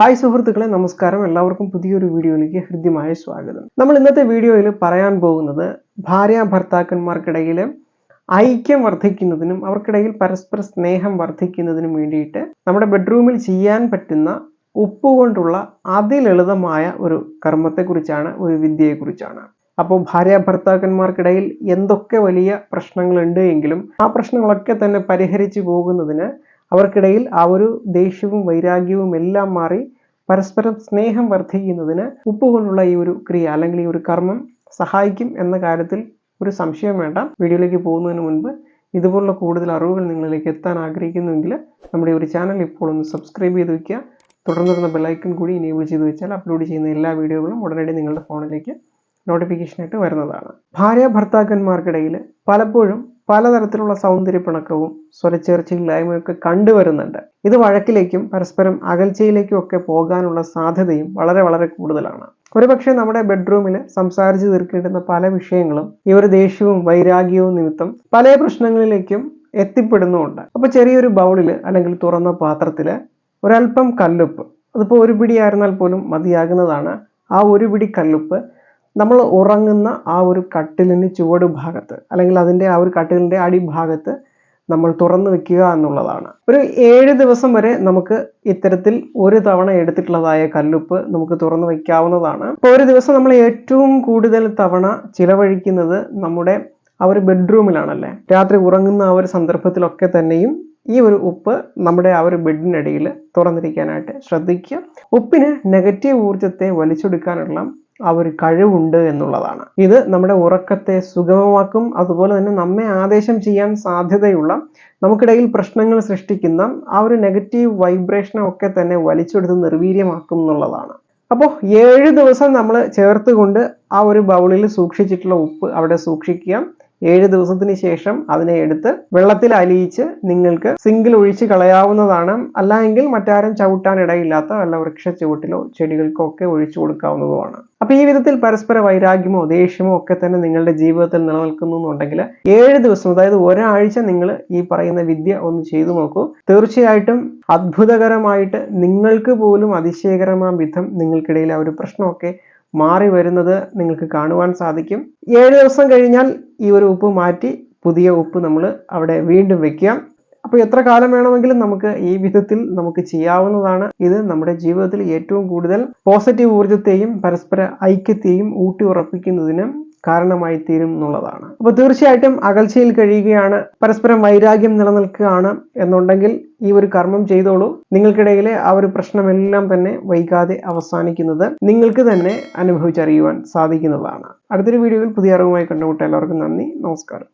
Hi സുഹൃത്തുക്കളെ നമസ്കാരം. എല്ലാവർക്കും പുതിയൊരു വീഡിയോയിലേക്ക് ഹൃദ്യമായ സ്വാഗതം. നമ്മൾ ഇന്നത്തെ വീഡിയോയിൽ പറയാൻ പോകുന്നത് ഭാര്യ ഭർത്താക്കന്മാർക്കിടയിൽ ഐക്യം വർദ്ധിക്കുന്നതിനും അവർക്കിടയിൽ പരസ്പര സ്നേഹം വർദ്ധിക്കുന്നതിനും വേണ്ടിയിട്ട് നമ്മുടെ ബെഡ്റൂമിൽ ചെയ്യാൻ പറ്റുന്ന ഉപ്പുകൊണ്ടുള്ള അതിലളിതമായ ഒരു കർമ്മത്തെക്കുറിച്ചാണ് ഒരു വിദ്യയെക്കുറിച്ചാണ്. അപ്പോൾ ഭാര്യ ഭർത്താക്കന്മാർക്കിടയിൽ എന്തൊക്കെ വലിയ പ്രശ്നങ്ങളുണ്ട് എങ്കിലും ആ പ്രശ്നങ്ങളൊക്കെ തന്നെ പരിഹരിച്ചു പോകുന്നതിന് അവർക്കിടയിൽ ആ ഒരു ദേഷ്യവും വൈരാഗ്യവും എല്ലാം മാറി പരസ്പരം സ്നേഹം വർദ്ധിക്കുന്നതിന് ഉപ്പ് കൊണ്ടുള്ള ഈ ഒരു ക്രിയ അല്ലെങ്കിൽ ഈ ഒരു കർമ്മം സഹായിക്കും എന്ന കാര്യത്തിൽ ഒരു സംശയം വേണ്ട. വീഡിയോയിലേക്ക് പോകുന്നതിന് മുൻപ് ഇതുപോലുള്ള കൂടുതൽ അറിവുകൾ നിങ്ങളിലേക്ക് എത്താൻ ആഗ്രഹിക്കുന്നുവെങ്കിൽ നമ്മുടെ ഒരു ചാനൽ ഇപ്പോൾ ഒന്ന് സബ്സ്ക്രൈബ് ചെയ്ത് വയ്ക്കുക. തുടർന്ന് വരുന്ന ബെല്ലൈക്കൺ കൂടി ഇനേബിൾ ചെയ്ത് വെച്ചാൽ അപ്ലോഡ് ചെയ്യുന്ന എല്ലാ വീഡിയോകളും ഉടനടി നിങ്ങളുടെ ഫോണിലേക്ക് നോട്ടിഫിക്കേഷനായിട്ട് വരുന്നതാണ്. ഭാര്യ ഭർത്താക്കന്മാർക്കിടയിൽ പലപ്പോഴും പലതരത്തിലുള്ള സൗന്ദര്യ പിണക്കവും സ്വരച്ചേർച്ചയില്ലായ്മയൊക്കെ കണ്ടുവരുന്നുണ്ട്. ഇത് വഴക്കിലേക്കും പരസ്പരം അകൽച്ചയിലേക്കും ഒക്കെ പോകാനുള്ള സാധ്യതയും വളരെ വളരെ കൂടുതലാണ്. ഒരുപക്ഷെ നമ്മുടെ ബെഡ്റൂമിൽ സംസാരിച്ചു തീർക്കേണ്ടുന്ന പല വിഷയങ്ങളും ഈ ഒരു ദേഷ്യവും വൈരാഗ്യവും നിമിത്തം പല പ്രശ്നങ്ങളിലേക്കും എത്തിപ്പെടുന്നുമുണ്ട്. അപ്പൊ ചെറിയൊരു ബൗളിൽ അല്ലെങ്കിൽ തുറന്ന പാത്രത്തിൽ ഒരല്പം കല്ലുപ്പ് അതിപ്പോൾ ഒരു പിടി ആയിരുന്നാൽ പോലും മതിയാകുന്നതാണ് ആ ഒരു പിടി കല്ലുപ്പ് നമ്മൾ ഉറങ്ങുന്ന ആ ഒരു കട്ടിലിന് ചുവട് ഭാഗത്ത് അല്ലെങ്കിൽ അതിന്റെ ആ ഒരു കട്ടിലിന്റെ അടിഭാഗത്ത് നമ്മൾ തുറന്നു വെക്കുക എന്നുള്ളതാണ്. ഒരു ഏഴ് ദിവസം വരെ നമുക്ക് ഇത്തരത്തിൽ ഒരു തവണ എടുത്തിട്ടുള്ളതായ കല്ലുപ്പ് നമുക്ക് തുറന്നു വയ്ക്കാവുന്നതാണ് ഇപ്പോൾ ഒരു ദിവസം നമ്മൾ ഏറ്റവും കൂടുതൽ തവണ ചിലവഴിക്കുന്നത് നമ്മുടെ ആ ഒരു ബെഡ്റൂമിലാണല്ലേ? രാത്രി ഉറങ്ങുന്ന ആ ഒരു സന്ദർഭത്തിലൊക്കെ തന്നെയും ഈ ഒരു ഉപ്പ് നമ്മുടെ ആ ഒരു ബെഡിനടിയിൽ തുറന്നിരിക്കാനായിട്ട് ശ്രദ്ധിക്കുക. ഉപ്പിന് നെഗറ്റീവ് ഊർജത്തെ വലിച്ചെടുക്കാനുള്ള ആ ഒരു കഴിവുണ്ട് എന്നുള്ളതാണ്. ഇത് നമ്മുടെ ഉറക്കത്തെ സുഗമമാക്കും. അതുപോലെ തന്നെ നമ്മെ ആദേശം ചെയ്യാൻ സാധ്യതയുള്ള നമുക്കിടയിൽ പ്രശ്നങ്ങൾ സൃഷ്ടിക്കുന്ന ആ ഒരു നെഗറ്റീവ് വൈബ്രേഷനെ ഒക്കെ തന്നെ വലിച്ചെടുത്ത് നിർവീര്യമാക്കും എന്നുള്ളതാണ്. അപ്പോൾ ഏഴ് ദിവസം നമ്മൾ ചേർത്തുകൊണ്ട് ആ ഒരു ബൗളിൽ സൂക്ഷിച്ചിട്ടുള്ള ഉപ്പ് അവിടെ സൂക്ഷിക്കുക. ഏഴ് ദിവസത്തിന് ശേഷം അതിനെ എടുത്ത് വെള്ളത്തിൽ അലിയിച്ച് നിങ്ങൾക്ക് സിങ്കിൽ ഒഴിച്ച് കളയാവുന്നതാണ്. അല്ലെങ്കിൽ മറ്റാരും ചവിട്ടാൻ ഇടയില്ലാത്ത വല്ല വൃക്ഷ ചുവട്ടിലോ ചെടികൾക്കോ ഒക്കെ ഒഴിച്ചു കൊടുക്കാവുന്നതുമാണ്. അപ്പൊ ഈ വിധത്തിൽ പരസ്പര വൈരാഗ്യമോ ദേഷ്യമോ ഒക്കെ തന്നെ നിങ്ങളുടെ ജീവിതത്തിൽ നിലനിൽക്കുന്നു എന്നുണ്ടെങ്കിൽ ഏഴ് ദിവസം അതായത് ഒരാഴ്ച നിങ്ങൾ ഈ പറയുന്ന വിദ്യ ഒന്ന് ചെയ്തു നോക്കൂ. തീർച്ചയായിട്ടും അത്ഭുതകരമായിട്ട് നിങ്ങൾക്ക് പോലും അതിശയകരമായ വിധം നിങ്ങൾക്കിടയിൽ ആ ഒരു പ്രശ്നമൊക്കെ മാറി വരുന്നത് നിങ്ങൾക്ക് കാണുവാൻ സാധിക്കും. ഏഴ് ദിവസം കഴിഞ്ഞാൽ ഈ ഒരു ഉപ്പ് മാറ്റി പുതിയ ഉപ്പ് നമ്മൾ അവിടെ വീണ്ടും വെക്കുക അപ്പോൾ എത്ര കാലം വേണമെങ്കിലും നമുക്ക് ഈ വിധത്തിൽ നമുക്ക് ചെയ്യാവുന്നതാണ്. ഇത് നമ്മുടെ ജീവിതത്തിൽ ഏറ്റവും കൂടുതൽ പോസിറ്റീവ് ഊർജത്തെയും പരസ്പര ഐക്യത്തെയും ഊട്ടി ഉറപ്പിക്കുന്നതിന് കാരണമായി തീരും എന്നുള്ളതാണ്. അപ്പോൾ തീർച്ചയായിട്ടും അകൽച്ചയിൽ കഴിയുകയാണ് പരസ്പരം വൈരാഗ്യം നിലനിൽക്കുകയാണ് എന്നുണ്ടെങ്കിൽ ഈ ഒരു കർമ്മം ചെയ്തോളൂ. നിങ്ങൾക്കിടയിലെ ആ ഒരു പ്രശ്നമെല്ലാം തന്നെ വൈകാതെ അവസാനിക്കുന്നത് നിങ്ങൾക്ക് തന്നെ അനുഭവിച്ചറിയുവാൻ സാധിക്കുന്നതാണ്. അടുത്തൊരു വീഡിയോയിൽ പുതിയ അറിവുമായി കണ്ടുമുട്ട എല്ലാവർക്കും നന്ദി. നമസ്കാരം.